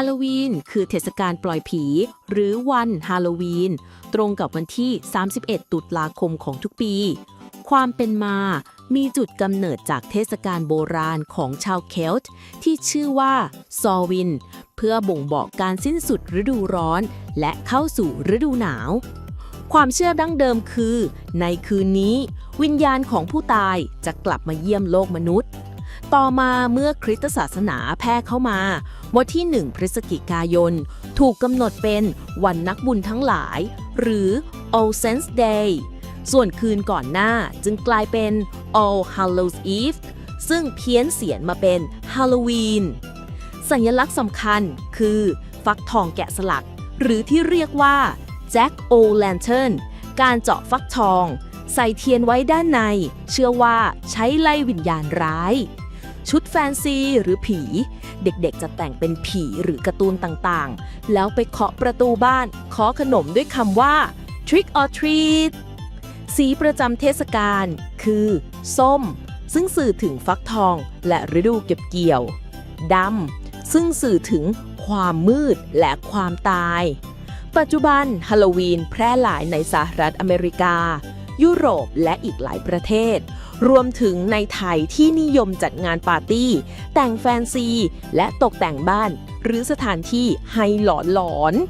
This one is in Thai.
ฮาโลวีนคือเทศกาลปล่อยผี หรือวันฮาโลวีน ตรงกับวันที่ 31 ตุลาคมของทุกปี ความเป็นมามีจุดกำเนิดจากเทศกาลโบราณของชาวเคลต์ที่ชื่อว่าซอวิน เพื่อบ่งบอกการสิ้นสุดฤดูร้อน และเข้าสู่ฤดูหนาว ความเชื่อดั้งเดิมคือ ในคืนนี้ วิญญาณของผู้ตายจะกลับมาเยี่ยมโลกมนุษย์ ต่อมาเมื่อคริสตศาสนาแพร่เข้ามา วันที่ 1 พฤศจิกายน ถูกกำหนดเป็นวันนักบุญทั้งหลาย หรือ All Saints Day ส่วนคืนก่อนหน้าจึงกลายเป็น All Hallows Eve ซึ่งเพี้ยนเสียนมาเป็น Halloween สัญลักษณ์สำคัญคือ ฟักทองแกะสลัก หรือที่เรียกว่า Jack O' Lantern การเจาะฟักทอง ใส่เทียนไว้ด้านใน เชื่อว่าใช้ไล่วิญญาณร้าย ชุดแฟนซีหรือผี เด็กๆจะแต่งเป็นผีหรือการ์ตูนต่างๆ แล้วไปเคาะประตูบ้าน ขอขนมด้วยคำว่า trick or treat สีประจำเทศกาลคือ ส้ม ซึ่งสื่อถึงฟักทองและฤดูเก็บเกี่ยวดำซึ่งสื่อถึงความมืดและความตาย ปัจจุบันฮาโลวีนแพร่หลายในสหรัฐอเมริกา ยุโรปและอีกหลายประเทศ รวมถึงในไทยที่นิยมจัดงานปาร์ตี้ แต่งแฟนซี และตกแต่งบ้าน หรือสถานที่ให้หลอนๆ